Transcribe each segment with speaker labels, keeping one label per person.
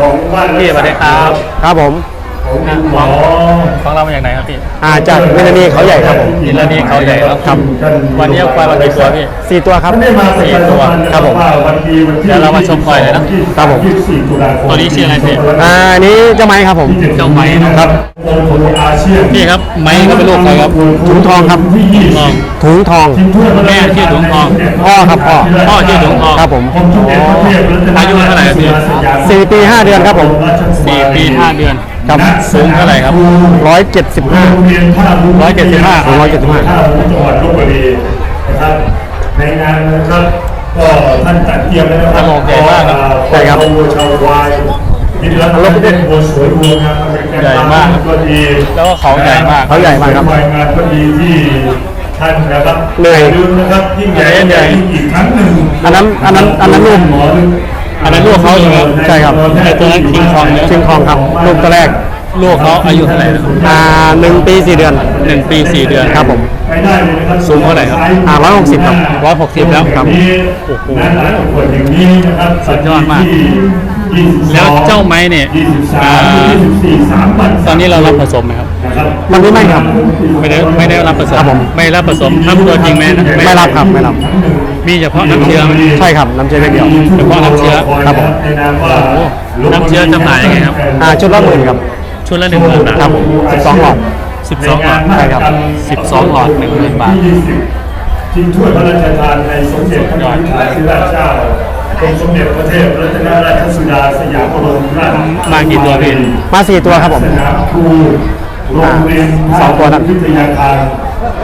Speaker 1: ของบ้าน
Speaker 2: พี่สวัสดีครับ
Speaker 3: ครับผม
Speaker 1: ข องคุณหมอ
Speaker 2: ของเรามาจากไหนครับพี่
Speaker 3: อ่าจากมินานีเขาใหญ่ครับผม
Speaker 2: อินลานีเขาใหญ่แล้ว
Speaker 3: ครับ
Speaker 2: วันนี้เอาควายมากี่ตัวพี่
Speaker 3: สี่ตัวครับ
Speaker 1: ท่านได้มาประชาสัมพันธ์
Speaker 3: ครับผม
Speaker 1: ว่าวันดีวันที่
Speaker 2: เดี๋ยวเรามาชมควายเลยนะ
Speaker 3: ครับผม
Speaker 1: 24ตุลาคม
Speaker 2: ตัวนี้ชื่ออะไรพี่
Speaker 3: อ่าอันนี้เจ้าไม้ครับผม
Speaker 2: เจ้าไม้นะครับ
Speaker 1: องค์ของอาเซียน
Speaker 2: พี่ครับไม้ก็เป็นลูกใครครับ
Speaker 3: ถุงทองครับ
Speaker 1: ที่ยี่
Speaker 2: ทอง
Speaker 3: ถุงทอง
Speaker 2: แม่ชื่อถุงทอง
Speaker 3: พ่อครับพ่อ
Speaker 2: พ่อชื่อถุงทอง
Speaker 3: ครับผม
Speaker 1: ผมทุกเด็กประเทศรัตน
Speaker 2: อายุเท่าไหร่ครับพี่
Speaker 3: สี่ปีห้าเดือนครับผม
Speaker 2: สี่ปีห้าเดือน
Speaker 3: ครับ
Speaker 2: สูงเท่าไหร่ครับ
Speaker 3: ร้อยเจ็ดสิบห้า
Speaker 1: โรงเรียนท่าวุ้
Speaker 2: ร้อยเจ็ดสิบห้า
Speaker 3: ร้อยเจ็ดสิบห้า
Speaker 1: ท่าวุ้จังหวัดลบบุรีนะครับในงานนะครับก็ท่านจัดเตรียมแล้วนะครั
Speaker 2: โอเคมากครับ
Speaker 3: ใช่ครับ
Speaker 1: วัวชาวควายยินดีต้อนรับเป็นวัวสวยวัวงามอเมริกัน
Speaker 2: ใหญ่มาก
Speaker 1: ก็ดี
Speaker 2: แล้วก็เขาใหญ่มาก
Speaker 3: เขาใหญ่มากครับ
Speaker 1: ควายงานก็ดีที่ท่านนะครับ
Speaker 3: เหนื่อย
Speaker 1: ลืมนะครับยิ่งใหญ่
Speaker 2: เหนื่อย
Speaker 1: อีกครั้งหนึ่ง
Speaker 3: อันนั้นอันนั้นอันนั้นลูก
Speaker 1: หมอลึก
Speaker 2: อันนั้นลูกเขาใช่ไหม
Speaker 3: ใช่ครับ
Speaker 2: ไอ้ตัวนั้นคิงคองเนี่ย
Speaker 3: ชิงคองครับ ลูกตัวแรก
Speaker 2: ลูกเขาอายุเท่าไหร่นะครับ
Speaker 3: อ่าหนึ่งปีสี่เดือน
Speaker 2: หนึ่งปีสี่เดือน
Speaker 3: ครับผม
Speaker 1: ไปได้เลยนะครับ
Speaker 2: สูงเท่าไหร่ครับ
Speaker 3: อ่า160ครับ
Speaker 2: ร้อยหกสิบแล้วครับ
Speaker 1: โอ้โหนั่นประกวดอย่างนี้นะครับ
Speaker 2: สุดยอดมาก
Speaker 1: ที่22
Speaker 2: แล้วเจ้าไม้เนี่ย
Speaker 1: 23
Speaker 2: อ่า
Speaker 1: 24 3วัน
Speaker 2: ตอนนี้เรารับผสมไหมครับ
Speaker 1: นะครับ
Speaker 3: วันนี้ไม่ครับ
Speaker 2: ไม่ได้ไม่ได้รับผสม
Speaker 3: ครับผม
Speaker 2: ไม่รับผสมทับตัวจริงไหมนะ
Speaker 3: ไม่รับครับไม่รับ
Speaker 2: มีเฉพาะน้ำเชื้อไหม
Speaker 3: ใช่ครับน้ำเชื้อเดียว
Speaker 2: เฉพาะน้ำเชื้อ
Speaker 3: ครับผม
Speaker 1: ในนามว่า
Speaker 2: โอ้โหน้ำเชื้อจำหน่ายยังไงครับ
Speaker 3: อ่าชุดละหมื่นครับ
Speaker 2: ชุดละหนึ่งหมื่นบาท
Speaker 3: ครับผม12หลอด
Speaker 2: สิบสองหลอด
Speaker 3: ใช่ครับ
Speaker 2: สิบสองหลอดหนึ่งหมื่นบาท
Speaker 1: ที่20ชิงถ้วยพระราชทานในสมเด็จพระนางเจ้าเจ้ากรมสมเด็จพระเทพรัตนราชสุดาสยามบรมราช
Speaker 2: มากี่ตัวพี่
Speaker 3: มาสี่ตัวครับผม
Speaker 1: สนามครูโรงเรียน
Speaker 3: สองตัวนั้น
Speaker 1: วิทยาคาร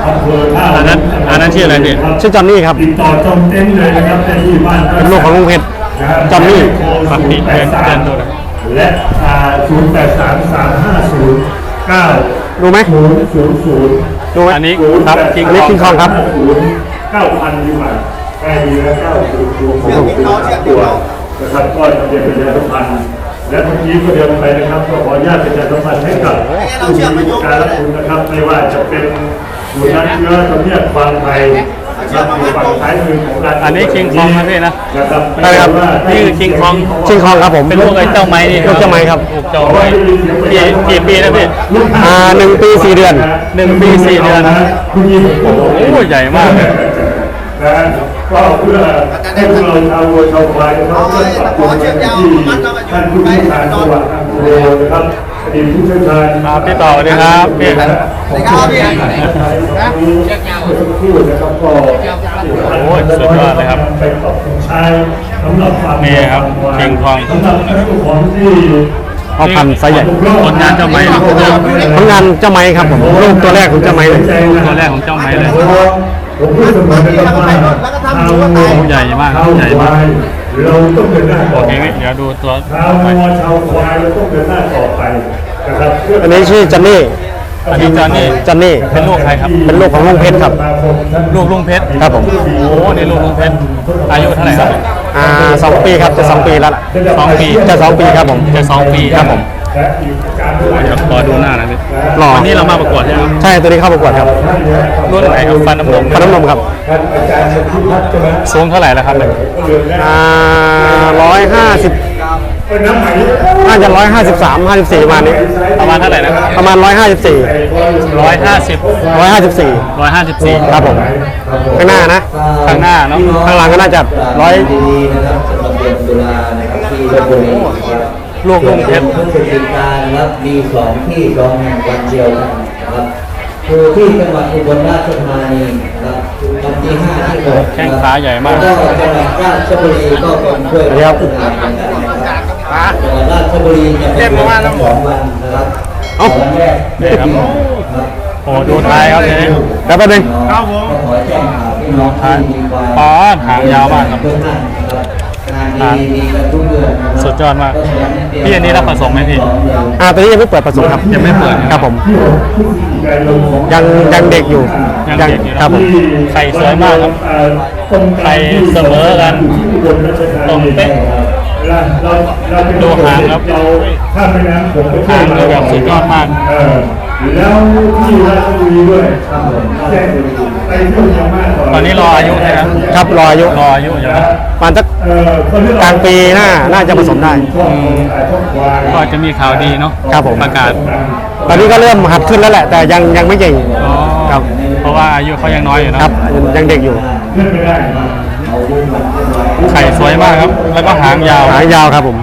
Speaker 1: อำเภอท่า
Speaker 2: อันนั้นอันนั้นชื่ออะไรพี่
Speaker 3: ชื่อจอนนี่ครับ
Speaker 1: ติดต่อจองเต็นท์เลยนะครับได้ที่บ้าน
Speaker 3: เป็นลูกของลุงเพชรจอนนี่
Speaker 2: ฝากติดเพื่อนเพื่อนดูนะ
Speaker 1: และศูนย์แปดสามสามห้าศูนย์เก้า
Speaker 3: รู้ไหม
Speaker 1: ศูนย์ศูนย์ศูนย์
Speaker 3: รู้ไหม
Speaker 2: อันนี้
Speaker 3: ครับ
Speaker 2: King
Speaker 3: อันนี้
Speaker 2: Kong
Speaker 3: คิงคองครับ
Speaker 1: เก้าพันดีกว่าใกล้ดีแล้วเก้าศูนย์ศูนย์ของตัวนะครับก็จะเป็นประชาสัมพันธ์และเมื่อกี้ก็เดินไปนะครับก็ขออนุญาตประชาสัมพันธ์ให้กับผู้มีการรับคุณนะครับไม่ว่าจะเป็น ศูนย์น้ำเชื้อทำเนียบความไทยนะครับอยู่ฝั่งซ้ายมือของร้าน
Speaker 2: อันนี้ King Kong นะพี่นะ
Speaker 1: นะครับ
Speaker 3: ใช่ครับ
Speaker 2: นี่คือ King Kong
Speaker 3: ชิงคองครับผม
Speaker 2: เป็นลูกไอ้เจ้าไม้นี่
Speaker 3: ลูกเจ้าไม้ครับ
Speaker 2: ลูกเจ้าไม้กี่กี่ปีนะพี่
Speaker 3: อ่าหนึ่งปีสี่เดือน
Speaker 2: หนึ่งปีสี่เดือน
Speaker 1: คุณยิงโอ้โห
Speaker 2: โอ้ใหญ่มากเลย
Speaker 1: นะก็เพื่อให้พวกเราชาววัวชาวควายนะครับเพื่อปรับปรุงที่ท่านผู้เชี่ยวชาญจังหวัดอังโลนะครับ อดีตผู้เชี่ยวชาญ
Speaker 2: ครับพี่ต่อสวัสดีครับพี่
Speaker 1: สวัสดีครับพี่นะพูดนะครับก็
Speaker 2: โอ้ยสุดยอดเลยครับ
Speaker 1: ไปปรับปรุงใช้สำหรับความ
Speaker 2: นี่ครับ King Kong
Speaker 1: สำหรับท่านผู้ของที่
Speaker 3: เอาพันธุ์ไซส์ใหญ่
Speaker 2: ผลงานเจ้าไม้นะ
Speaker 3: ผลงานเจ้าไม้ครับผมลูกตัวแรกของเจ้าไม้เลย
Speaker 2: ตัวแรกของเจ้าไม้เลย
Speaker 1: ผมพูดเสมอนะครับว่าชาววัว
Speaker 2: ใหญ่มาก
Speaker 1: ชาว
Speaker 2: ใหญ่มาก
Speaker 1: ควาย เราต้องเดินหน้า
Speaker 2: โอ
Speaker 1: ต่อ
Speaker 2: เค
Speaker 1: ไป
Speaker 2: เดี๋ยวดูตัว
Speaker 1: ชาว
Speaker 2: ไป
Speaker 1: วัวชาวควายเราต้องเดินหน้าต่อไปนะครับเพื่
Speaker 3: อันนี้ชื่อจอนนี่
Speaker 2: อันนี้จอนนี่
Speaker 3: จอนนี่
Speaker 2: เป็นลูกใครครับ
Speaker 3: เป็นลูกของลุงเพชรครับ
Speaker 2: ลูกลุงเพชร
Speaker 3: ครับผม
Speaker 2: โอ้นี่ลูกลุงเพชรอายุเท่าไหร่ครับ
Speaker 3: อ่าสองปีครับจะสองปีแล้วล่ะ
Speaker 2: สองปี
Speaker 3: จะสองปีครับผม
Speaker 2: จะสองปี
Speaker 3: ครับผม
Speaker 1: และอีกการด้วย
Speaker 2: เดี๋ยวรอดูหน้านะพี่
Speaker 3: หล่อ
Speaker 2: วันนี้เรามาประกวดใช่ไหมครับ
Speaker 3: ใช่ตัวนี้เข้าประกวดครับ
Speaker 2: รุ่นไหนครับฟันน้ำนม
Speaker 3: ขนมนมครับ
Speaker 1: ท่านอาจารย์พิพัฒน์ใช่ไหม
Speaker 2: สูงเท่าไหร่แล้วครับเนี่ย
Speaker 3: อ่าร้อยห้าสิบ
Speaker 1: เป็นน้ำใหม่
Speaker 3: น่าจะร้อยห้าสิบสามห้าสิบสี่ประมาณนี้
Speaker 2: ประมาณเท่าไหร่นะครับ
Speaker 3: ประมาณร้อยห้าสิบสี่
Speaker 2: ร้อยห้าสิบ
Speaker 3: ร้อยห้าสิบสี่
Speaker 2: ร้อยห้าสิบสี่
Speaker 3: ครับผมข้างหน้านะ
Speaker 2: ข้างหน้าเนาะ
Speaker 3: ข้างหลังก็น่าจะร้อย
Speaker 4: ดีๆนะครับสำหรับเดือนตุลานะครับที่ลบบุรีนะครับ
Speaker 2: ลูกลุงเพชร
Speaker 4: พฤศจิกายนนะครับมีสองที่สองแห่งวันเดียวกันนะครับคือที่จังหวัดอุบลราชธานีนะครับวันที่ห้าที่หก
Speaker 2: แข้งขาใหญ่มาก
Speaker 4: แล้วก็จังหวัดราชบุรีก็เป็นด้วย
Speaker 3: เดี๋ยว
Speaker 4: จังหวัดราชบุรีจะเป็นวันสองวันนะครับ
Speaker 3: เอ้า
Speaker 4: วันแรก
Speaker 2: นี่ครับ
Speaker 4: ครับ
Speaker 2: โอ้ดูท้ายครับเนี่ย
Speaker 3: เดี๋ยวแป๊บนึง
Speaker 4: ครับผมขอแจ้งข่าวพี่น้องที่มีความ
Speaker 2: ปอนหางยาวมากครับ
Speaker 4: ทุกท่านนะครับงานดีมีกันทุกเดือนนะครับ
Speaker 2: สุดยอดมาก พี่อันนี้รับผสมไหมพี่
Speaker 3: อ่าตัวนี้ยังไม่เปิดผสมครับ
Speaker 2: ยังไม่เปิด
Speaker 3: ครับผม ยังยังเด็กอยู่
Speaker 2: ยังเด็กอยู่
Speaker 3: ครับผม
Speaker 2: ไข่สวยมากครับไข่เสมอกันตรงเป๊ะดูหางครับ
Speaker 1: เราข้ามแม่น้ำผมไปเที่ยว
Speaker 2: หางเลยแบบสุดยอดมาก
Speaker 1: เออ แล้วที่ราชบุรีด้วย
Speaker 4: ครับผม
Speaker 1: แจ้งไปเที่ยวยังมาก
Speaker 2: ตอนนี้รออายุใช่ไหม
Speaker 3: ครับรออายุ
Speaker 2: รออายุอยู่นะ
Speaker 3: ประมาณสัก
Speaker 1: เอ่อคนที่เร
Speaker 3: กลางปีหน้าน่าจะผสมได้
Speaker 1: อืมถ่ายทอดควาย
Speaker 2: ก็จะมีข่าวดีเนาะ
Speaker 3: ครับผม
Speaker 2: ประกาศ
Speaker 3: ตอนนี้ก็เริ่มหัดขึ้นแล้วแหละ แต่ยังยังไม่เก่ง
Speaker 2: อ๋อ
Speaker 3: ครับ
Speaker 2: เพราะว่าอายุเขายังน้อยอยู่นะครับ
Speaker 3: ยังเด็กอยู่
Speaker 1: เลื่อนไม่ได้
Speaker 4: เอาวุ้นมันเรียบร้อย
Speaker 2: ไข่สวยมากครับ แล้วก็หางยาว
Speaker 3: หางยาวครับผม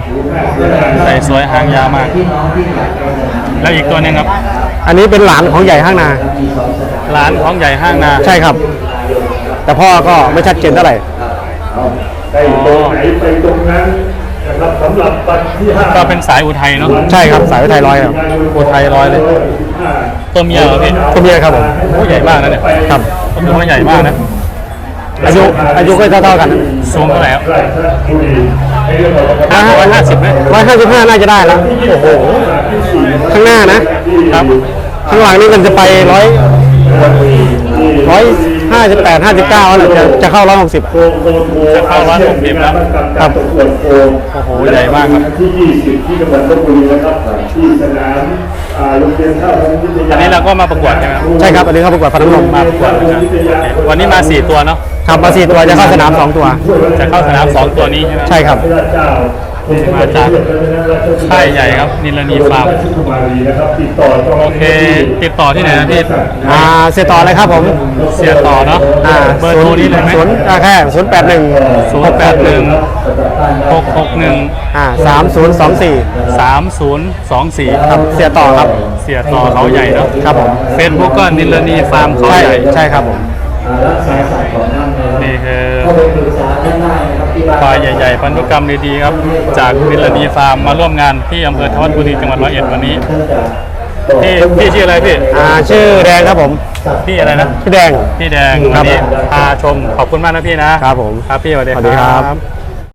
Speaker 2: ไข่สวยหางยาวมาก
Speaker 4: พี่น้องที่อยากไปสนาม
Speaker 2: แล้วอีกตัวหนึงครับ
Speaker 3: อันนี้เป็นหลานของใหญ่ห้างนา
Speaker 4: มีสองสนาม
Speaker 2: ร้านของใหญ่ห้างนา
Speaker 3: ใช่ครับ แต่พ่อก็ไม่ชัดเจนเท่าไหร่
Speaker 1: เอาได้ตรงไหนไปตรงนั้นนะครับสำหรับวันที่ห้า
Speaker 2: ก็เป็นสายอุทัยเนาะ
Speaker 3: ใช่ครับสายอุทัยร้อยครับ
Speaker 2: อุทัยร้อยเลย ตัวเมียเหรอพี่
Speaker 3: ตัวเมียครับผม
Speaker 2: โอ้ใหญ่มากนะเนี่ย
Speaker 3: ครับ
Speaker 2: ผมถือว่าใหญ่มากนะ
Speaker 3: อายุอายุก็เท่าๆกัน
Speaker 2: สูงเท่าไหร่ครับ
Speaker 1: ไร่พระบุรีให้เรื่องของ
Speaker 2: ห้าร้อยห้าสิบไหม
Speaker 3: ร้อยห้าสิบห้าน่าจะได้แล้วโอ้โหข้างหน้านะ
Speaker 2: ครับ
Speaker 3: ข้างหลังนี่มันจะไปร้อยร้อยห้าสิบแปดห้าสิบเก้าแล้วจะจะเข้าร้อยหกสิบ
Speaker 1: โคโคโค
Speaker 2: จะเข้าร้านผมเดียวแล้ว
Speaker 1: ครับประกวดโค
Speaker 2: โอ้โหใหญ่มากครับ
Speaker 1: ที่20ที่จังหวัดลบบุรีนะครับที่สนาม อ่าโรงเรียนท่าพงวิทยา
Speaker 2: อันนี้เราก็มาประกวดใช่ไหมครับ
Speaker 3: ใช่ครับอันนี้เขาประกวดฟันน้ำนม
Speaker 2: มาประกวดนะครับวันนี้มาสี่ตัวเนาะ
Speaker 3: ครับมาสี่ตัวจะเข้าสนามสองตัว
Speaker 2: จะเข้าสนามสองตัวนี้ใช่ไหม
Speaker 3: ใช่ครับ
Speaker 1: พระเจ้า
Speaker 2: มาจากค่ายใหญ่ครับนิลนีฟาร์ม
Speaker 1: ราชกุมารีนะครับติดต่อจอง
Speaker 2: โอเค ติดต่อที่ไหนนะพี่
Speaker 3: อ่าเสียต่อเลยครับผม
Speaker 2: เสียต่อเนาะ
Speaker 3: อ่า
Speaker 2: เบอร์โทรนี้เลยไหม
Speaker 3: ศูนย์อ่าแค่ศูนย์แปดหนึ่ง
Speaker 2: ศูนย์แปดหนึ่ง หกหกหนึ่ง
Speaker 3: อ่าสามศูนย์สองสี่
Speaker 2: สามศูนย์สองสี่
Speaker 3: ครับเสียต่อครับ
Speaker 2: เสียต่อเขาใหญ่เนาะ
Speaker 3: ครับผม
Speaker 2: เฟซบุ๊กก็นิลนีฟาร์มเขา
Speaker 3: ใช่
Speaker 2: ใหญ่
Speaker 3: ใช่ครับผม
Speaker 4: อ่ารักษาสัตว์ของท่านเลย
Speaker 2: นี่คือ
Speaker 4: เข้าไปปรึกษาท่านได้นะครับที่บ้าน
Speaker 2: ควายใหญ่ๆ พันธุกรรมดีๆครับ จากนิลนีฟาร์มมาร่วมงานที่อำเภอทวัดบุรีจังหวัดร้อยเอ็ดวันนี้
Speaker 4: ท่านจะ
Speaker 2: พี่พี่ชื่ออะไรพี่
Speaker 3: อ่าชื่อแดงครับผม
Speaker 2: พี่อะไรนะ
Speaker 3: พี่แดง
Speaker 2: พี่แดง
Speaker 3: ครั
Speaker 2: วั
Speaker 3: บ
Speaker 2: นนี้พาชมขอบคุณมากนะพี่นะครับ
Speaker 3: ผม
Speaker 2: ครับพี่สวัสดี
Speaker 3: สวัสดีครับ
Speaker 2: ครับ